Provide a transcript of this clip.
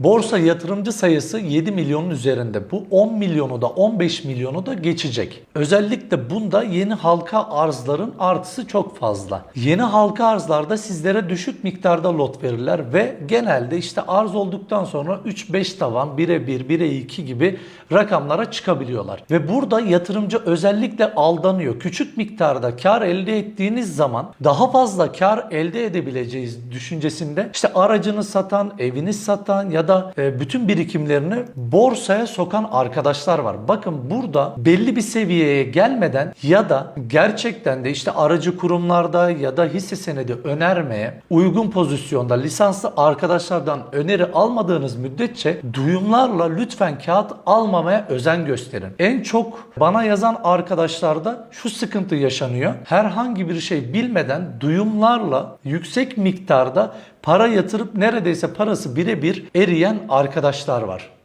Borsa yatırımcı sayısı 7 milyonun üzerinde. Bu 10 milyonu da 15 milyonu da geçecek. Özellikle bunda yeni halka arzların artısı çok fazla. Yeni halka arzlarda sizlere düşük miktarda lot verirler ve genelde işte arz olduktan sonra 3-5 tavan 1'e 1, 1'e 2 gibi rakamlara çıkabiliyorlar. Ve burada yatırımcı özellikle aldanıyor. Küçük miktarda kar elde ettiğiniz zaman daha fazla kar elde edebileceğiz düşüncesinde işte aracını satan, evini satan ya da e, bütün birikimlerini borsaya sokan arkadaşlar var. Bakın burada belli bir seviyeye gelmeden ya da gerçekten de işte aracı kurumlarda ya da hisse senedi önermeye uygun pozisyonda lisanslı arkadaşlardan öneri almadığınız müddetçe duyumlarla lütfen kağıt almamaya özen gösterin. En çok bana yazan arkadaşlarda şu sıkıntı yaşanıyor. Herhangi bir şey bilmeden duyumlarla yüksek miktarda para yatırıp neredeyse parası birebir eriyen arkadaşlar var.